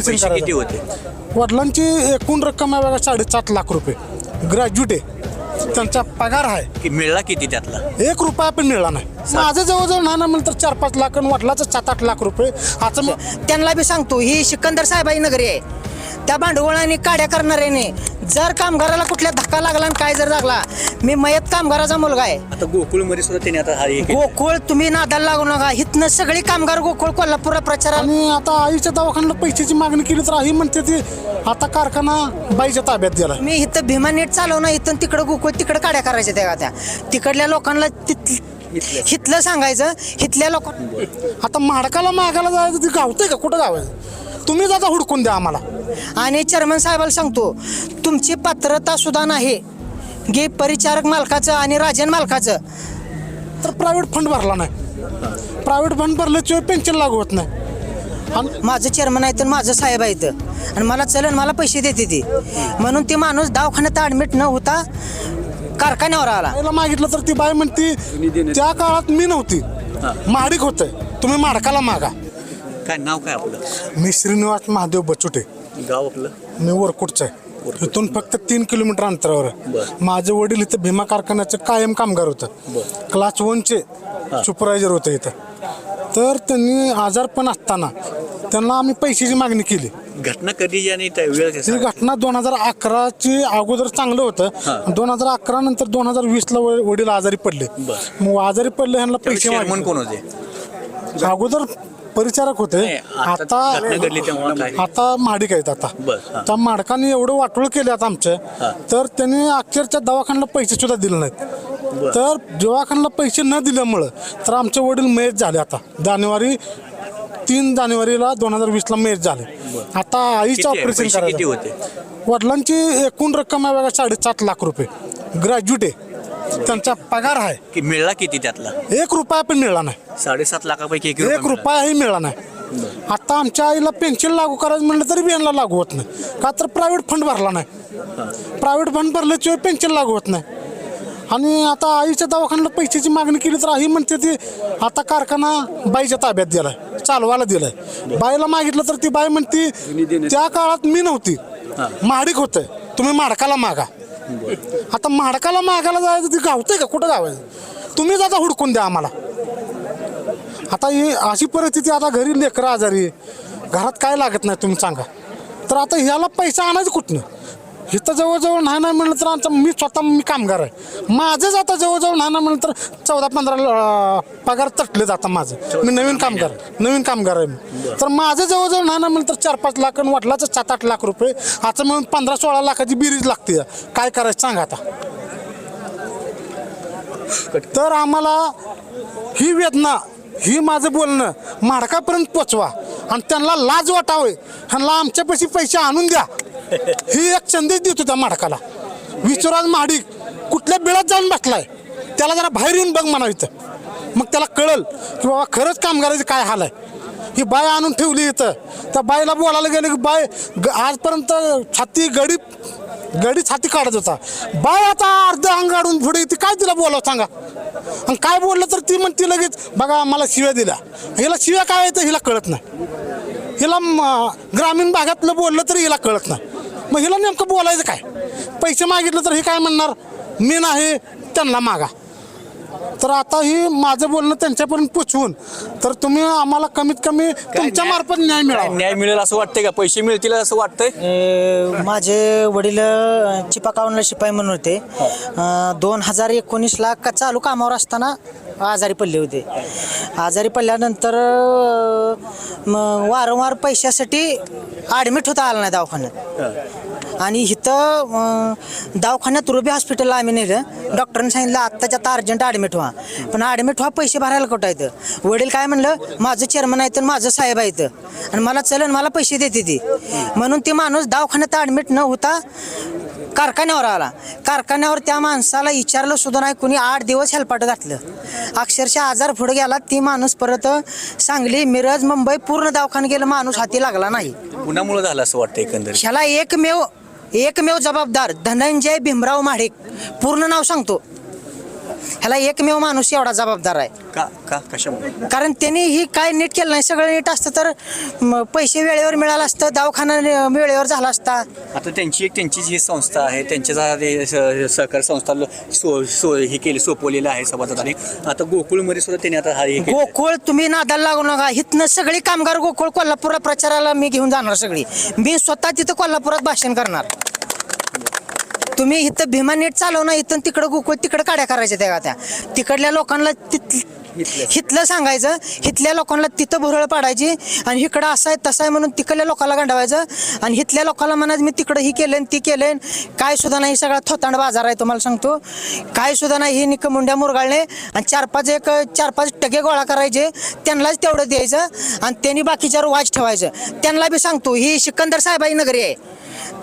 पैसे किती होते? वडिलांची एकूण रक्कम आहे बघा साडेसात लाख रुपये. ग्रॅज्युएट आहे. त्यांचा पगार आहे. की मिळला किती त्यातला? एक रुपया पण मिळाला नाही. माझं जवळजवळ नाही ना म्हणलं तर चार पाच लाख आणि वडिलाचं सात आठ लाख रुपये. आता मी त्यांना बी सांगतो ही सिकंदर साहेबाई नगरी आहे. त्या भांडवळाने काड्या करणाऱ्याने जर कामगाराला कुठल्या धक्का लागला आणि काय जर लागला मी मयत कामगाराचा मुलगा आहे. आता गोकुळमध्ये सुद्धा त्यांनी आता हा एक गोकुळ तुम्ही नादाला लागू नका. हिथनं सगळी कामगार गोकुळ कोल्हापूरला प्रचारात आणि आता आईच्या दवाखान्याला पैशाची मागणी केली तर आई म्हणते ती आता कारखाना बाईच्या ताब्यात दिला मी इथं भीमा नेट चालवणं इथं तिकडं गोकुळ तिकडं काड्या करायच्या त्या त्या. तिकडल्या लोकांना तिथ- हिथलं सांगायचं हिथल्या लोक आता माडकाला मागायला जायचं ती गावतंय का? कुठं गावायचं तुम्हीच आता हुडकून द्या आम्हाला. आणि चेअरमन साहेबाला सांगतो तुमची पात्रता सुद्धा नाही. गे परिचारक मालकाचं आणि राजन मालकाचं. तर प्रायव्हेट फंड भरला नाही. प्रायव्हेट फंड भरल्याशिवाय पेन्शन लागू होत नाही. आणि माझं चेअरमन आहे तर माझं साहेब आहे इथं आणि मला चलन मला पैसे देते ती. म्हणून ती माणूस दवाखान्यात ॲडमिट न होता कारखान्यावर आला. बाईला मागितलं तर ती बाई म्हणती त्या काळात मी नव्हती. माडिक होतंय तुम्ही माडकाला मागा. काय नाव काय आपलं? मी श्रीनिवास महादेव बचुटे. गाव आपलं? मी वरकुटचं आहे. इथून फक्त तीन किलोमीटर अंतरावर आहे. बरं. माझे वडील इथं भीमा कारखान्याचं कायम कामगार होतं. बरं. क्लास वनचे सुपरवायझर होते इथं. तर त्यांनी आजारपण असताना त्यांना आम्ही पैशाची मागणी केली. घटना कधी आणि त्या वेळ ही? घटना दोन हजार अकराची अगोदर चांगलं होतं. दोन हजार अकरा नंतर दोन हजार वीसला वडील आजारी पडले. बरं. मग आजारी पडले ह्यांना त्यावेळी पैसे मागितले. कोण होते? अगोदर परिचारक होते. नाही, आता घटना घडली तेव्हा काय? आता माडिक आहेत आता. हां. त्या माडकाने एवढं वाटोळ केले आता आमचे. हां. तर त्यांनी अक्षरच्या दवाखान्याला पैसे सुद्धा दिले नाहीत. तर दवाखान्याला पैसे न दिल्यामुळं तर आमचे वडील मयत झाले आता. जानेवारी तीन जानेवारीला दोन हजार वीसला मयत झाले. आता आईचं किती आहे? ऑपरेशन पैसे किती करायचं. होते? वडिलांची एकूण रक्कम आहे बघा साडेसात लाख रुपये. ग्रॅज्युएट आहे. त्यांचा पगार आहे. की मिळला किती त्यातला? एक रुपया पण मिळाला नाही. साडेसात लाखापैकी एक एक रुपयाही मिळाला नाही. आता आमच्या आईला पेन्शन लागू करायचं म्हणलं तरी बियांना लागू होत नाही. का तर प्रायव्हेट फंड भरला नाही. प्रायव्हेट फंड भरल्याशिवाय पेन्शन लागू होत नाही. आणि आता आईच्या दवाखान्याला पैशाची मागणी केली तर आई म्हणते ती आता कारखाना बाईच्या ताब्यात दिलाय चालवायला दिलाय. बाईला मागितलं तर ती बाई म्हणती त्या काळात मी नव्हती. माडिक होतंय. तुम्ही माडकाला मागा. आता माडकाला मागायला जायचं ते गावतंय का? कुठं गावायचं? तुम्हीच आता हुडकून द्या आम्हाला. आता ही अशी परिस्थिती आता घरी लेकरं आजारी आहे. घरात काय लागत नाही तुम्ही सांगा. तर आता ह्याला पैसा आणायचं कुठनं? इथं जवळजवळ नाही नाही म्हणलं तर आमचं मी स्वतः मी कामगार आहे. माझंच आता जवळजवळ नाही नाही म्हणलं तर चौदा पंधरा पगार तटले जातात माझं. मी नवीन कामगार नवीन कामगार आहे मी. तर माझं जवळजवळ नाही नाही म्हणलं तर चार पाच लाख आणि वाटलाच सात आठ लाख रुपये. आता म्हणून पंधरा सोळा लाखाची बिरीज लागते. काय करायचं सांगा आता. तर आम्हाला ही वेदना ही माझं बोलणं माडकापर्यंत पोचवा. आणि त्यांना लाज वाटावे. ह्यांना आमच्यापाशी पैसे आणून द्या. ही एक संदेश देत होता माडकाला. विश्वराज महाडिक कुठल्या बिळात जाऊन बसलाय? त्याला जरा बाहेर येऊन बघ म्हणायचं मग त्याला कळल की बाबा खरंच कामगाराचं काय हाल आहे. ही बाय आणून ठेवली इथं. त्या बाईला बोलायला गेलं की बाय ग- आजपर्यंत छाती गडी गडी छाती काढत होता. बाय आता अर्ध अंग काढून पुढे ती काय तिला बोलावं सांगा? आणि काय बोललं तर ती म्हणते लगेच बघा मला शिव्या दिल्या. हिला शिव्या काय येतं हिला कळत नाही. हिला ग्रामीण भागातलं बोललं तरी हिला कळत नाही. मग हिला नेमकं बोलायचं काय? पैसे मागितलं तर हे काय म्हणणार? मी नाही त्यांना मागा. तर आता ही माझं बोलणं त्यांच्यापर्यंत पोचवून तर तुम्ही आम्हाला कमीत कमी तुमच्या न्याय- मार्फत न्याय मिळावा. न्याय मिळेल असं वाटतंय का? पैसे मिळतील असं वाटतंय? अ, माझे वडील अ, चिपाकावनला शिपाई म्हणून होते. दोन हजार एकोणीसला का चालू कामावर असताना आजारी पडले होते. आजारी पडल्यानंतर अ, म, वारंवार पैशासाठी ॲडमिट होता आला नाही दवाखान्यात. आणि इथं अ, दवाखान्यात रुबी हॉस्पिटलला आम्ही नेलं डॉक्टरने सांगितलं आत्ताच्या आता अर्जंट ॲडमिट व्हा. पण ॲडमिट व्हा पैसे भरायला कुठं येतं वडील काय म्हणलं माझं चेअरमन आहे तर माझं साहेब आहे इथं आणि मला चलन मला पैसे देते ती. म्हणून ती माणूस दवाखान्यात ॲडमिट न होता कारखान्यावर आला. कारखान्यावर त्या माणसाला विचारलं सुद्धा नाही कुणी आठ दिवस हेलपाट घातलं. अक्षरशः आजार पुढे गेला ती माणूस परत सांगली मिरज मुंबई पूर्ण दवाखाना गेलं माणूस हाती लागला नाही. कुणामुळे झालं असं वाटतं एकंदरीत? ह्याला एकमेव एकमेव जबाबदार धनंजय भीमराव महाडिक पूर्ण नाव सांगतो. ह्याला एकमेव माणूस एवढा जबाबदार आहे. का का कशामुळे? कारण त्यांनी ही काय नीट केलं नाही. सगळं नीट असतं तर म, पैसे वेळेवर मिळालं असतं दवाखाना नि- वेळेवर झाला असता. आता त्यांची एक त्यांची जी संस्था आहे. त्यांच्या ते स- सहकार संस्था ल- सो सो हे केली सोपवलेलं आहे सभासदांनी. आता गोकुळमध्ये सुद्धा त्यांनी आता हा हे केलं. गोकुळ तुम्ही नादाला लागू नका. इथनं सगळी कामगार गोकुळ कोल्हापूरला प्रचाराला मी घेऊन जाणार सगळी. मी स्वतः तिथं कोल्हापुरात भाषण करणार. तुम्ही इथं भीमा नेट चालवणार इथं तिकडं गोकुळ तिकडं काड्या करायच्या त्या त्या तिकडल्या लोकांना तिथ हिथलं सांगायचं हिथल्या लोकांना तिथं भुरळ पाडायची आणि इकडं असं आहे तसं आहे म्हणून तिकडल्या लोकांना गंडावायचं आणि हिथल्या लोकांना म्हणायचं मी तिकडं ही केलं ती केलं काय सुद्धा नाही सगळा थोतांड बाजार आहे तुम्हाला सांगतो. काय सुद्धा नाही हे निक मुंड्या मुरगाळणे आणि चार पाच एक चार पाच टक्के गोळा करायचे त्यांनाच तेवढं द्यायचं आणि त्यांनी बाकीच्यावर वाज ठेवायचं. त्यांना बी सांगतो ही सिकंदर साहेबाई नगरी आहे.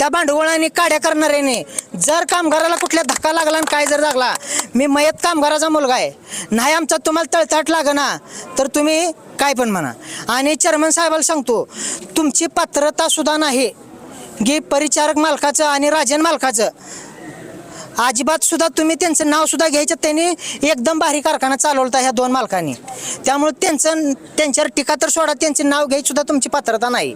त्या भांडवळाने काड्या करणाऱ्याने जर कामगाराला कुठल्या धक्का लागला आणि काय जर लागला मी मयत कामगाराचा मुलगा आहे. नाही आमचा तुम्हाला तळतट लागना तर तुम्ही काय पण म्हणा. आणि चेअरमन साहेबाला सांगतो तुमची पात्रता सुद्धा नाही. गी परिचारक मालकाचं आणि राजन मालकाचं. अजिबात सुद्धा तुम्ही त्यांचं नाव सुद्धा घ्यायचं त्यांनी एकदम भारी कारखाना चालवला ह्या दोन मालकांनी. त्यामुळे त्यांचं त्यांच्यावर टीका तर सोडा त्यांचे नाव घ्यायची सुद्धा तुमची पात्रता नाही.